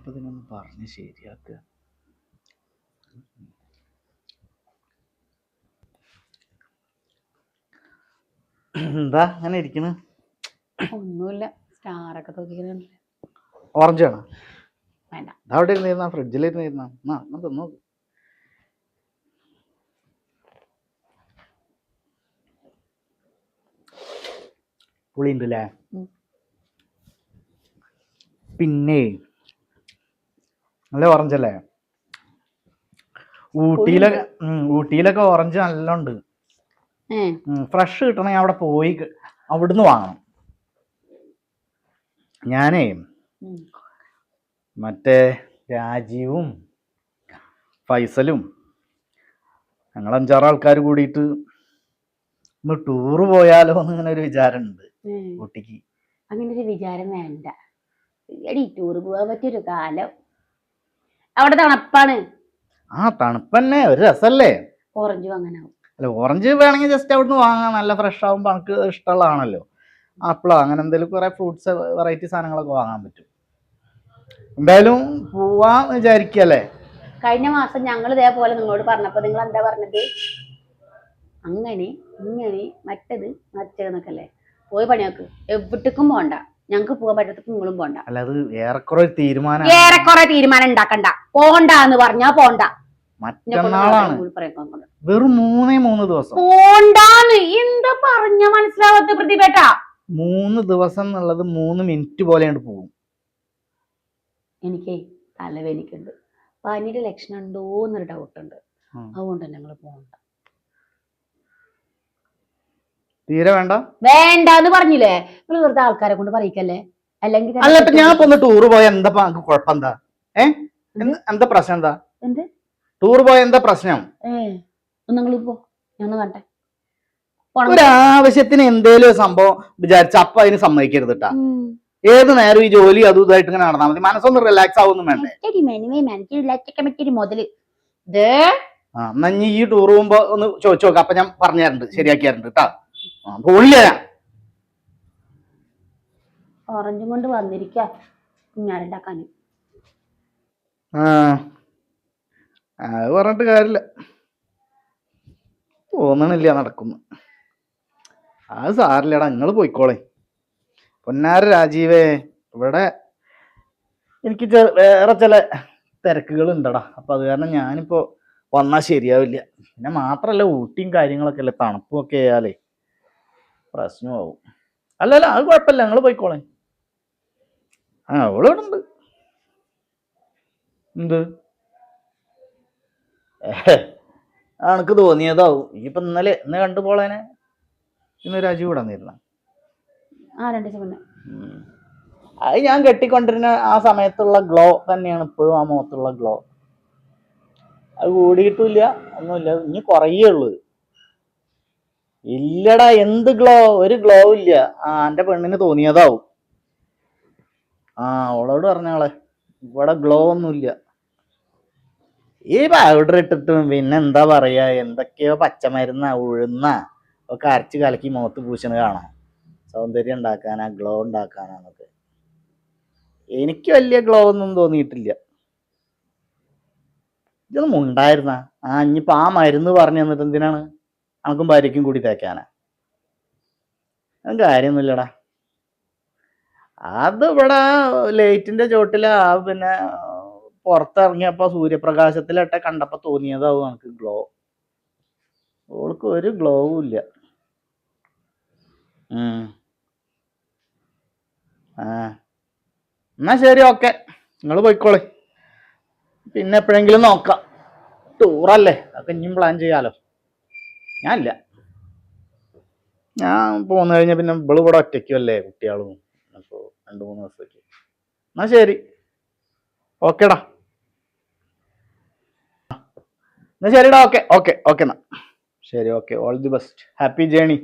ഇപ്പൊ ഇതിനൊന്ന് പറഞ്ഞ് ശരിയാക്കുക എന്താ അങ്ങനെ ഇരിക്കണ്? ഒന്നുമില്ല. സ്റ്റാറൊക്കെ തൂക്കിക്കുന്നുണ്ട് ഓറഞ്ച് ആണോ? വേണ്ട. അവിടെ ഇരുന്നിരുന്ന ഫ്രിഡ്ജിൽ ഇരുന്നിരുന്ന. എന്നാ എന്നാ തിന്നു. പുളിയുണ്ട് അല്ലേ ഉം. പിന്നെ നല്ല ഓറഞ്ച് അല്ലേ? ഊട്ടിയിലൊക്കെ ഉം, ഊട്ടിയിലൊക്കെ ഓറഞ്ച് നല്ല ഉണ്ട് ഫ്രഷ് കിട്ടണമെങ്കിൽ അവിടെ പോയി അവിടുന്ന് വാങ്ങണം. ഞാനേ. മറ്റേ രാജീവും ഫൈസലും ഞങ്ങൾ അഞ്ചാറ് ആൾക്കാർ കൂടിയിട്ട് ഒന്ന് ടൂറ് പോയാലോ എന്ന് ഇങ്ങനെ ഒരു വിചാരമുണ്ട്. ഊട്ടിക്ക്. അങ്ങനെ ഒരു വിചാരം വേണ്ട. എടി ടൂർ പോകാൻ പറ്റിയൊരു കാലം. അവിടെ തണുപ്പാണ്. ആ തണുപ്പന്നെ ഒരു രസല്ലേ? ഓറഞ്ച് വാങ്ങാനാവും. അല്ല ഓറഞ്ച് വേണമെങ്കിൽ ജസ്റ്റ് അവിടുന്ന് വാങ്ങാം. നല്ല ഫ്രഷ് ആകുമ്പോൾ നമുക്ക് ഇഷ്ടമുള്ളതാണല്ലോ. ആപ്പിളോ അങ്ങനെ എന്തെങ്കിലും കുറെ ഫ്രൂട്ട്സ് വെറൈറ്റി സാധനങ്ങളൊക്കെ വാങ്ങാൻ പറ്റും. എന്തായാലും പോവാന്ന് വിചാരിക്കല്ലേ കഴിഞ്ഞ മാസം ഞങ്ങൾ ഇതേപോലെ നിങ്ങളോട് പറഞ്ഞപ്പോ നിങ്ങൾ എന്താ പറഞ്ഞത്? അങ്ങനെ ഇങ്ങനെ മറ്റത് മറ്റേന്നൊക്കെ അല്ലേ? പോയി പണിയാക്ക്. എവിടേക്കും പോണ്ട. ഞങ്ങക്ക് പോകാൻ പറ്റത്തപ്പോ നിങ്ങളും പോണ്ട. അല്ല അത് ഏറെക്കുറെ തീരുമാനം ഏറെക്കുറെ തീരുമാനം ഉണ്ടാക്കണ്ട. പോണ്ട എന്ന് പറഞ്ഞാ പോണ്ട. മറ്റന്നാളാണ്. വെറും മൂന്നേ മൂന്ന് ദിവസം. പോണ്ടാന്ന്. എന്താ പറഞ്ഞ മനസ്സിലാവാത്ത പ്രതിപേട്ട മൂന്ന് ദിവസം എന്നുള്ളത് മൂന്ന് മിനിറ്റ് പോലെയാണ് പോകും. എനിക്ക് തലവേനിക്കുണ്ട് പനിയുടെ ലക്ഷണം ഉണ്ടോ എന്നൊരു ഡൗട്ട് ഉണ്ട്. അതുകൊണ്ട് ഞങ്ങൾ പോകണ്ട. തീരെ വേണ്ട. വേണ്ട എന്ന് പറഞ്ഞില്ലേ? നിങ്ങൾ വെറുതെ ആൾക്കാരെ കൊണ്ട് പറയിക്കല്ലേ? അല്ലെങ്കിൽ അല്ല ഇപ്പൊ ഞാൻ ഒന്ന് ടൂറ് പോയ എന്താ കുഴപ്പം എന്താ? ഏ? എന്ത്- പ്രശ്നം എന്താ? എന്ത്? ടൂർ പോയ എന്താ പ്രശ്നം? നിങ്ങൾ പോ. ഞാൻ ഒരു ആവശ്യത്തിന് എന്തേലും സംഭവം വിചാരിച്ച അപ്പ അതിന് സമ്മതിക്കരുത് കേട്ടാ ഏത് നേരം ഈ ജോലി അതും ഇതായിട്ട് ഇങ്ങനെ നടന്നാൽ മതി. മനസ്സൊന്ന് റിലാക്സ് ആവുന്നു വേണ്ടേ? മുതൽ. എന്നാ ഈ ടൂർ പോകുമ്പോ ഒന്ന് ചോദിച്ചു നോക്കാം. അപ്പൊ ഞാൻ പറഞ്ഞു തരുന്നുണ്ട് ശരിയാക്കി തരുന്നുണ്ട് കേട്ടാ ഞാൻ ഓറഞ്ചും കൊണ്ട് വന്നിരിക്ക. ആ അത് പറഞ്ഞിട്ട് കാര്യമില്ല തോന്നണില്ല നടക്കുന്നു. അത് സാറില്ലടാ നിങ്ങൾ പോയിക്കോളെ. പൊന്നാര രാജീവേ ഇവിടെ എനിക്ക് വേറെ ചില തിരക്കുകൾ ഉണ്ടടാ അപ്പൊ അത് കാരണം ഞാനിപ്പോ വന്നാൽ ശരിയാവില്ല. പിന്നെ മാത്രല്ല ഊട്ടിയും കാര്യങ്ങളൊക്കെ അല്ലേ തണുപ്പും ഒക്കെ ആയാലേ. പ്രശ്നമാവും അല്ലല്ല അത് കുഴപ്പമില്ല ഞങ്ങൾ പോയിക്കോളെ. ആ അവളിവിടെ ഉണ്ട് എന്ത്? അനക്ക് തോന്നിയതാവും. ഇനിയിപ്പൊ ഇന്നലെ ഇന്ന് കണ്ടു പോളേനെ. ഇന്ന് രാജു ഇവിടെ വന്നിരുന്ന. ആ രണ്ട് ദിവസം മുന്നേ. അത് ഞാൻ കെട്ടിക്കൊണ്ടിരുന്ന ആ സമയത്തുള്ള ഗ്ലോ തന്നെയാണ് ഇപ്പോഴും ആ മുഖത്തുള്ള ഗ്ലോ. അത് കൂടിയിട്ടില്ല ഒന്നുമില്ല. ഇനി കുറയേ ഉള്ളൂ. ഇല്ലടാ എന്ത് ഗ്ലോ ഒരു ഗ്ലോ ഇല്ല. ആ എന്റെ പെണ്ണിന് തോന്നിയതാവും. ആ അവളോട് പറഞ്ഞാളെ ഇവിടെ ഗ്ലോ ഒന്നുമില്ല. ഈ പൗഡർ ഇട്ടിട്ടും പിന്നെ എന്താ പറയാ എന്തൊക്കെയോ പച്ചമരുന്ന ഉഴുന്ന ഒക്കെ അരച്ച് കലക്കി മുഖത്ത് പൂശണ കാണാം. സൗന്ദര്യം ഉണ്ടാക്കാനാ ഗ്ലോ ഉണ്ടാക്കാനാന്നൊക്കെ. എനിക്ക് വലിയ ഗ്ലോ ഒന്നും തോന്നിയിട്ടില്ല. ഇതൊന്നും ഉണ്ടായിരുന്ന? ആ ഇനിയിപ്പോ ആ മരുന്ന് പറഞ്ഞു തന്നിട്ട് എന്തിനാണ്? നമുക്കും ഭാര്യയ്ക്കും കൂടി തേക്കാനാ. കാര്യമൊന്നുമില്ലടാ. അത് ഇവിടെ ലൈറ്റിന്റെ ചോട്ടിൽ ആ പിന്നെ പുറത്തിറങ്ങിയപ്പോ സൂര്യപ്രകാശത്തിലിട്ട കണ്ടപ്പോൾ തോന്നിയതാവും നമുക്ക് ഗ്ലോ ഓൾക്ക് ഒരു ഗ്ലോവും ഇല്ല. എന്നാ ശരി ഓക്കെ. നിങ്ങൾ പോയിക്കോളെ. പിന്നെ എപ്പോഴെങ്കിലും നോക്കാം. ടൂറല്ലേ? അതൊക്കെ ഇനിയും പ്ലാൻ ചെയ്യാലോ. ഞാനില്ല. ഞാൻ പോന്നു കഴിഞ്ഞാൽ പിന്നെ ഇവൾ ഇവിടെ ഒറ്റയ്ക്കുമല്ലേ കുട്ടികളും? അപ്പോൾ രണ്ട് മൂന്ന് ദിവസത്തേക്ക്. എന്നാ ശരി. ഓക്കേടാ. എന്നാ ശരിടാ ഓക്കെ. ഓക്കെ ഓക്കെ എന്നാ. ശരി okay. All the best happy journey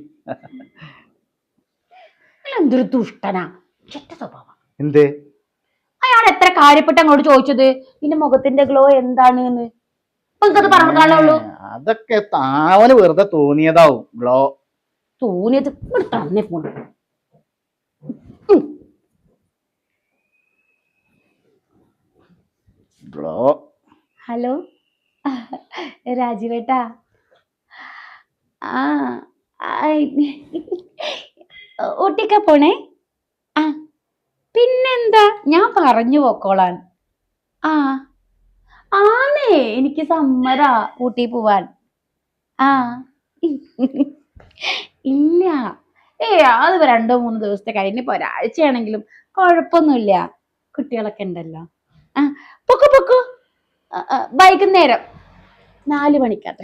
എന്തൊരു ദുഷ്ടനാ. ചെറ്റ സ്വഭാവം. എന്തേ? അയാൾ എത്ര കാര്യപ്പെട്ട് അങ്ങോട്ട് ചോദിച്ചത്? നിന്റെ മുഖത്തിന്റെ ഗ്ലോ എന്താണ് എന്ന്? ഇപ്പൊ നിങ്ങക്കത് പറഞ്ഞു കാണുള്ളൂ അതൊക്കെ താവന് വെറുതെ തോന്നിയതാവും ബ്ലോ. തോന്നിയത് ഇവിടെ തന്നെ ഫോൺ ഗ്ലോ ഹലോ. രാജീവേട്ടാ. ആ ഊട്ടിക്ക പോണേ? ആ പിന്നെന്താ? ഞാൻ പറഞ്ഞു പോക്കോളാൻ. ആ. ആന്നേ എനിക്ക് സമ്മതാ ഊട്ടി പോവാൻ. ആ. ഇല്ല. ഏ അത് രണ്ടോ മൂന്നോ ദിവസത്തെ കഴിഞ്ഞിപ്പോ ഒരാഴ്ചയാണെങ്കിലും കുഴപ്പമൊന്നുമില്ല. കുട്ടികളൊക്കെ ഉണ്ടല്ലോ. ആ പൊക്കു പൊക്കു. വൈകുന്നേരം. നാല് മണിക്കാത്ത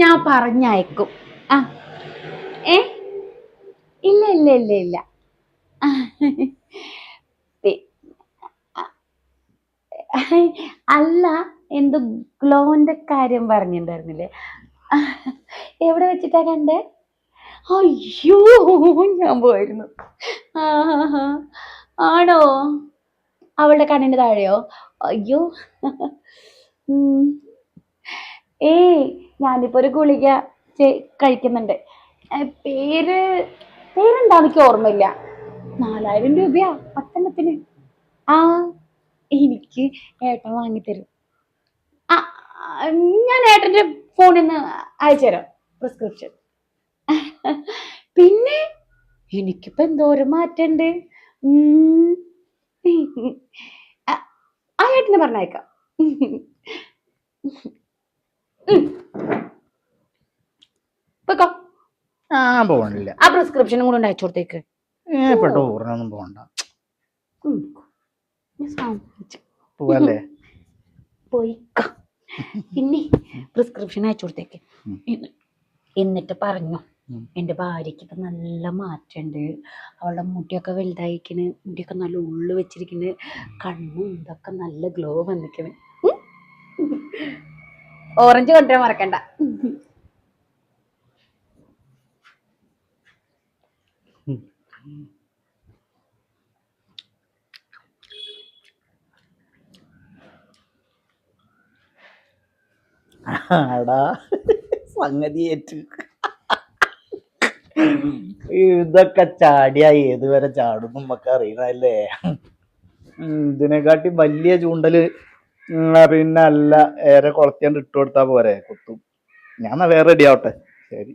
ഞാൻ പറഞ്ഞയക്കും. ആ. ഏ? ഇല്ല ഇല്ല ഇല്ല ഇല്ല ആ, പി- ആ, അല്ല എന്ത് ഗ്ലോന്റെ കാര്യം പറഞ്ഞിട്ടുണ്ടായിരുന്നില്ലേ? എവിടെ വെച്ചിട്ടാ കണ്ടേ? അയ്യോ ഞാൻ പോയിരുന്നു. ആണോ? അവളുടെ കണ്ണിന്റെ താഴെയോ? അയ്യോ. ഏയ് ഞാനിപ്പോ ഒരു ഗുളിക കഴിക്കുന്നുണ്ട്. പേര് പേരെന്താ എനിക്ക് ഓർമ്മയില്ല. നാലായിരം രൂപയാ പത്തെണ്ണത്തിന്. ആ എനിക്ക് ഏട്ടൻ വാങ്ങിത്തരും ആ ഞാൻ ഏട്ടന്റെ ഫോണിൽ നിന്ന് അയച്ചുതരാം പ്രിസ്ക്രിപ്ഷൻ പിന്നെ എനിക്കിപ്പോ എന്തോരം മാറ്റണ്ട്. ആ ഏട്ടനെ പറഞ്ഞയക്കാം. പൊയ്ക്കോ. ആ പോകണില്ല ആ പ്രിസ്ക്രിപ്ഷനും കൂടെ അയച്ചു കൊടുത്തേക്ക് പെട്ട പോകണ്ട. പോവല്ലേ? പോയിക്കോ. പിന്നെ പ്രിസ്ക്രിപ്ഷൻ അയച്ചു കൊടുത്തേക്ക്. എന്നിട്ട് പറഞ്ഞു എന്റെ എന്റെ ഭാര്യയ്ക്ക് ഇപ്പം നല്ല മാറ്റമുണ്ട്. അവളുടെ മുടിയൊക്കെ വലുതായിക്കണ് മുടിയൊക്കെ നല്ല ഉള്ളു വെച്ചിരിക്കണ്. കണ്ണും ഇതൊക്കെ നല്ല ഗ്ലോ വന്നിക്കണ്. ഓറഞ്ച് കൊണ്ടുവരാൻ മറക്കണ്ട. ആടാ. സംഗതി ഏറ്റു. ഇതൊക്കെ ചാടിയ ഏതുവരെ ചാടും നമുക്ക് അറിയണല്ലേ? ഇതിനെക്കാട്ടി വലിയ ചൂണ്ടൽ പിന്നല്ല പിന്നെ അല്ല ഏറെ കൊളത്തിയാണ്ട് ഇട്ട് കൊടുത്താ പോരെ കുത്തും. ഞാൻ വേറെ റെഡി ആവട്ടെ. ശരി.